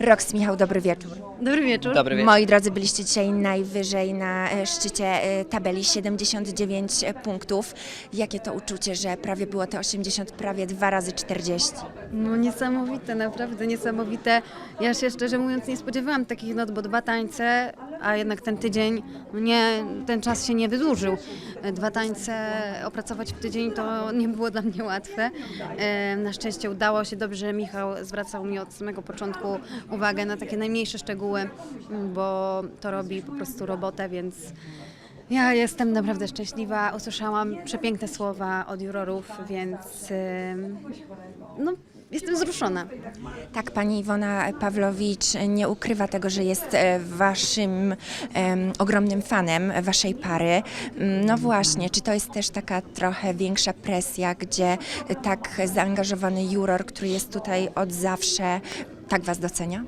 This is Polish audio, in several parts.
Rox Michał, dobry wieczór. Dobry wieczór. Dobry wieczór. Moi drodzy, byliście dzisiaj najwyżej na e, szczycie e, tabeli 79 punktów. Jakie to uczucie, że prawie było to 80, prawie dwa razy 40? No niesamowite, naprawdę niesamowite. Ja się szczerze mówiąc nie spodziewałam takich not, bo dwa tańce, a jednak ten tydzień, no nie, ten czas się nie wydłużył. Dwa tańce opracować w tydzień to nie było dla mnie łatwe. E, Na szczęście udało się dobrze. Michał zwracał mi od samego początku uwagę na takie najmniejsze szczegóły, bo to robi po prostu robotę, więc ja jestem naprawdę szczęśliwa. Usłyszałam przepiękne słowa od jurorów, więc ym, no, jestem wzruszona. Tak, pani Iwona Pawlowicz nie ukrywa tego, że jest e, waszym em, ogromnym fanem waszej pary. Mm, No właśnie, czy to jest też taka trochę większa presja, gdzie tak zaangażowany juror, który jest tutaj od zawsze, tak was docenia?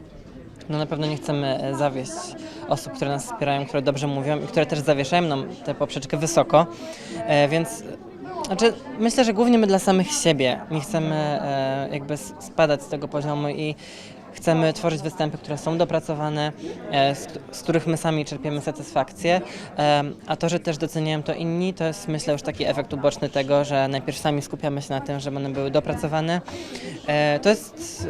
No na pewno nie chcemy e, zawieść osób, które nas wspierają, które dobrze mówią i które też zawieszają nam tę poprzeczkę wysoko, e, więc znaczy, myślę, że głównie my dla samych siebie nie chcemy e, jakby spadać z tego poziomu i chcemy tworzyć występy, które są dopracowane, e, z, z których my sami czerpiemy satysfakcję, e, a to, że też doceniają to inni, to jest myślę już taki efekt uboczny tego, że najpierw sami skupiamy się na tym, żeby one były dopracowane. E, to jest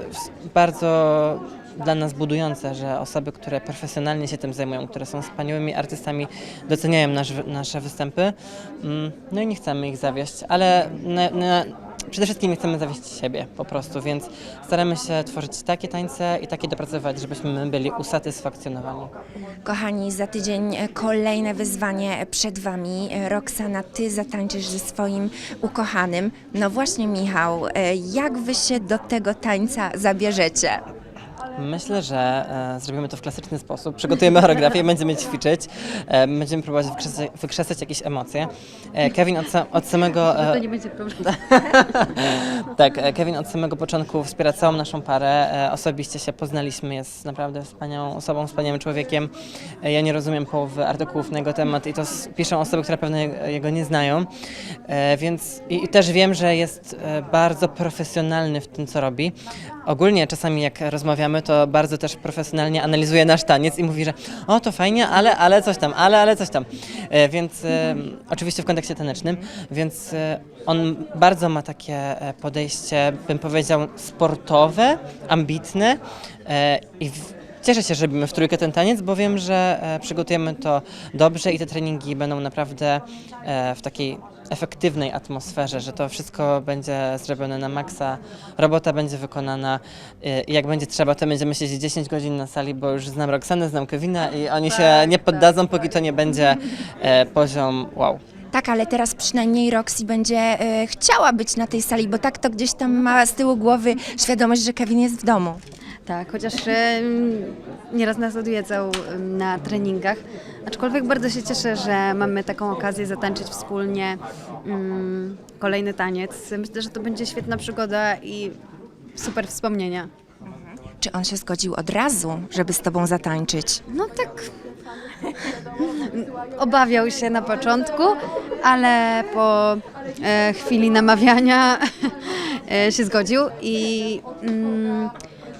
bardzo dla nas budujące, że osoby, które profesjonalnie się tym zajmują, które są wspaniałymi artystami, doceniają nasz, nasze występy. Mm, No i nie chcemy ich zawieść, ale na, na, przede wszystkim nie chcemy zawieść siebie po prostu, więc staramy się tworzyć takie tańce i takie dopracowywać, żebyśmy my byli usatysfakcjonowani. Kochani, za tydzień kolejne wyzwanie przed Wami. Roxana, Ty zatańczysz ze swoim ukochanym. No właśnie, Michał, e, jak Wy się do tego tańca zabierzecie? Myślę, że e, zrobimy to w klasyczny sposób. Przygotujemy choreografię, będziemy ćwiczyć, e, będziemy próbować wykrzesać, wykrzesać jakieś emocje. E, Kevin od, sa, od samego... e, To nie będzie problem. Tak, e, Kevin od samego początku wspiera całą naszą parę. E, Osobiście się poznaliśmy, jest naprawdę wspaniałą osobą, wspaniałym człowiekiem. E, Ja nie rozumiem połowy artykułów na jego temat i to s- piszą osoby, które pewnie jego- jego nie znają. E, Więc i, i też wiem, że jest e, bardzo profesjonalny w tym, co robi. Ogólnie czasami jak rozmawiamy, to bardzo też profesjonalnie analizuje nasz taniec i mówi, że o to fajnie, ale, ale coś tam, ale, ale coś tam. E, Więc e, oczywiście w kontekście tanecznym, więc e, on bardzo ma takie podejście, bym powiedział, sportowe, ambitne i w, Cieszę się, że robimy w trójkę ten taniec, bo wiem, że e, przygotujemy to dobrze i te treningi będą naprawdę e, w takiej efektywnej atmosferze, że to wszystko będzie zrobione na maksa, robota będzie wykonana e, i jak będzie trzeba, to będziemy siedzieć 10 godzin na sali, bo już znam Roxanę, znam Kevina i oni się nie poddadzą, póki to nie będzie poziom wow. Tak, ale teraz przynajmniej Roxy będzie e, chciała być na tej sali, bo tak to gdzieś tam ma z tyłu głowy świadomość, że Kevin jest w domu. Tak, chociaż em, nieraz nas odwiedzał em, na treningach. Aczkolwiek bardzo się cieszę, że mamy taką okazję zatańczyć wspólnie mm, kolejny taniec. Myślę, że to będzie świetna przygoda i super wspomnienia. Czy on się zgodził od razu, żeby z tobą zatańczyć? No tak. Obawiał się na początku, ale po e, chwili namawiania e, się zgodził i mm,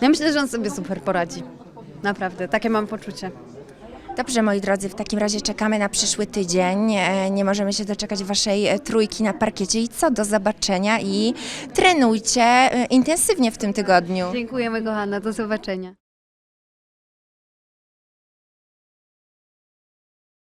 ja myślę, że on sobie super poradzi. Naprawdę, takie mam poczucie. Dobrze, moi drodzy, w takim razie czekamy na przyszły tydzień. E, Nie możemy się doczekać waszej e, trójki na parkiecie i co, do zobaczenia i trenujcie e, intensywnie w tym tygodniu. Dziękujemy kochana, do zobaczenia.